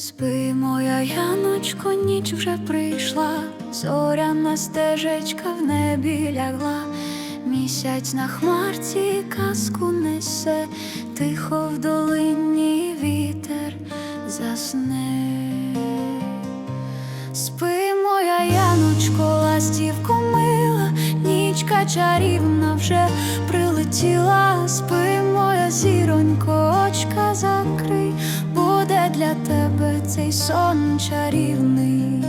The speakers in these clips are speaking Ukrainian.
Спи, моя яночко, ніч вже прийшла, зоряна стежечка в небі лягла, місяць на хмарці казку несе, тихо в долині вітер засне. Спи, моя яночко, ластівко мила, нічка чарівна вже прилетіла. Спи, тебе цей сон чарівний.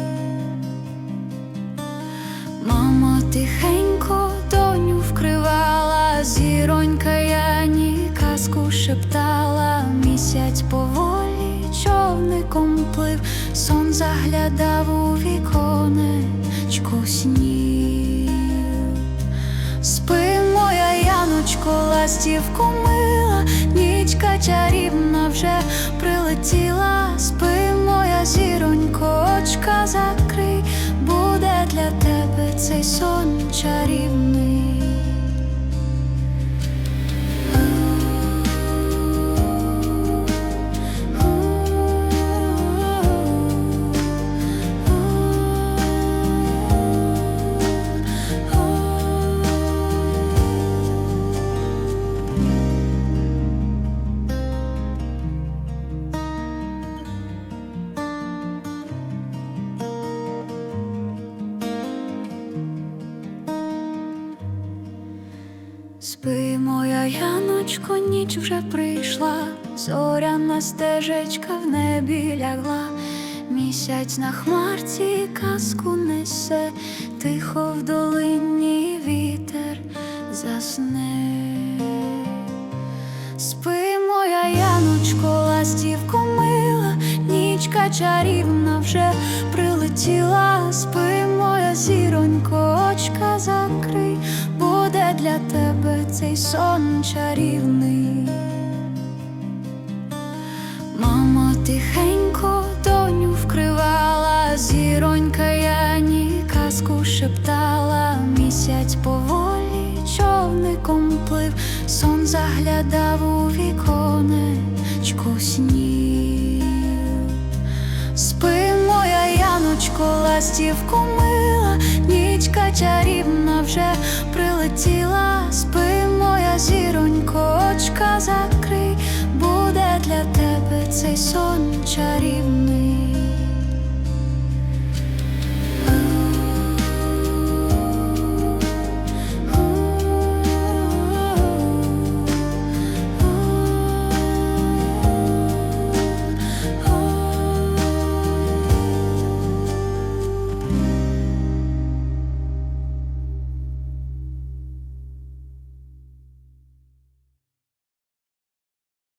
Мама тихенько доню вкривала, зіронька яні казку шептала, місяць поволі човником плив, сон заглядав у віконечко снів. Спи, моя яночко, ластівко мила, нічка чарівна вже прилетіла. Чарівний. Спи, моя яночко, ніч вже прийшла, зоряна стежечка в небі лягла, місяць на хмарці казку несе, тихо в долині вітер засне. Спи, моя яночко, ластівко мила, нічка чарівна вже прилетіла. Спи, моя зіронько, очка тебе цей сон чарівний. Мама тихенько доню вкривала, зіронька яні казку шептала, місяць поволі човником плив, сон заглядав у віконечко снів. Спи, моя яночко, ластівко мила, нічка чарівна вже очка закрий, буде для тебе цей сон.